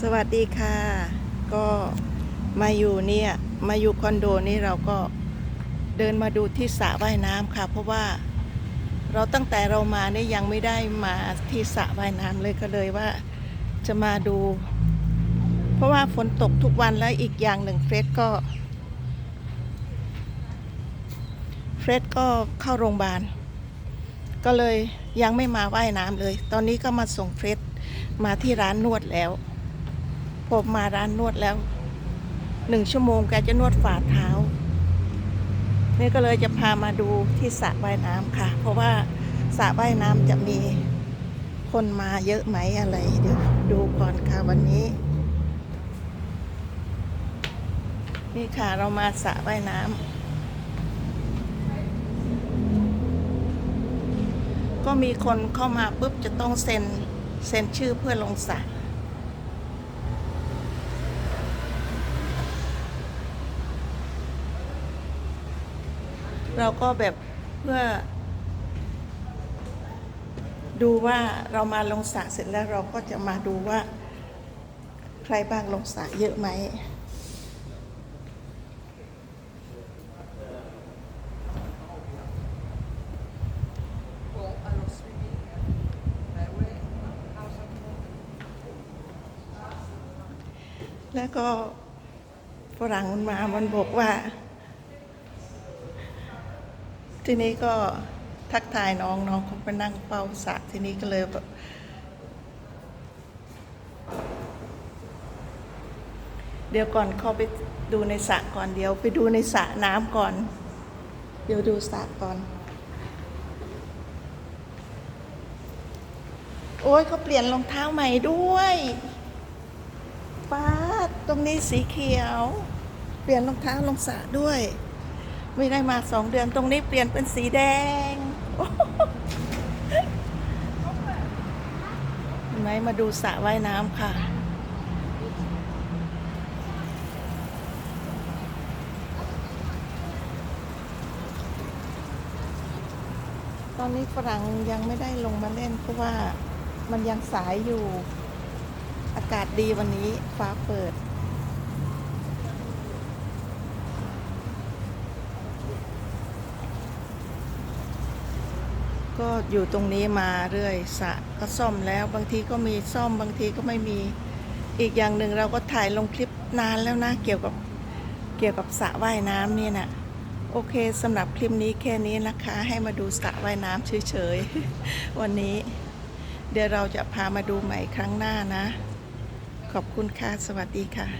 สวัสดีค่ะ ก็มาอยู่เนี่ยมาอยู่คอนโดนี่เราก็เดินมาดูที่สระว่ายน้ำค่ะ เพราะว่าเราตั้งแต่เรามาเนี่ยยังไม่ได้มาที่สระว่ายน้ำเลยก็เลยว่าจะมาดู เพราะว่าฝนตกทุกวันแล้วอีกอย่างหนึ่งเฟรดก็เฟรดก็เข้าโรงพยาบาลก็เลยยังไม่มาว่ายน้ำเลย ตอนนี้ก็มาส่งเฟรดมาที่ร้านนวดแล้ว ผมมาร้านนวดแล้วหนึ่งชั่วโมงแกจะนวดฝ่าเท้า นี่ก็เลยจะพามาดูที่สระว่ายน้ำค่ะ เพราะว่าสระว่ายน้ำจะมีคนมาเยอะไหมอะไร เดี๋ยวดูก่อนค่ะวันนี้ นี่ค่ะเรามาสระว่ายน้ำก็มีคนเข้ามาปุ๊บจะต้องเซ็นเซ็นชื่อเพื่อลงสระ เราก็แบบเพื่อ ดูว่าเรามาลงสระเสร็จแล้วเราก็จะมาดูว่า ใครบ้างลงสระเยอะไหมแล้วก็ฝรั่งมันมา มันบอกว่า ทีนี้ก็ทักทายน้องน้องเขาไปนั่งเฝ้าสระทีนี้ก็เลยแบบเดี๋ยวก่อนเข้าไปดูในสระก่อนเดี๋ยวไปดูในสระน้ำก่อน เดี๋ยวดูสระก่อน โอ้ยเขาเปลี่ยนรองเท้าใหม่ด้วยป้าตรงนี้สีเขียว เปลี่ยนรองเท้าลงสระด้วย ไม่ได้มาสองเดือนตรงนี้เปลี่ยนเป็นสีแดงเห็นไหมมาดูสระว่ายน้ำค่ะ ตอนนี้ฝรั่งยังไม่ได้ลงมาเล่นเพราะว่ามันยังสายอยู่ อากาศดีวันนี้ฟ้าเปิด ก็อยู่ตรงนี้มาเรื่อยสระก็ซ่อมแล้วบางทีก็มีซ่อมบางทีก็ไม่มีอีกอย่างหนึ่งเราก็ถ่ายลงคลิปนานแล้วนะ เกี่ยวกับเกี่ยวกับสระว่ายน้ำเนี่ยนะโอเคสำหรับคลิปนี้แค่นี้นะคะ ให้มาดูสระว่ายน้ำเฉยๆ วันนี้ เดี๋ยวเราจะพามาดูใหม่ครั้งหน้านะ ขอบคุณค่ะ สวัสดีค่ะ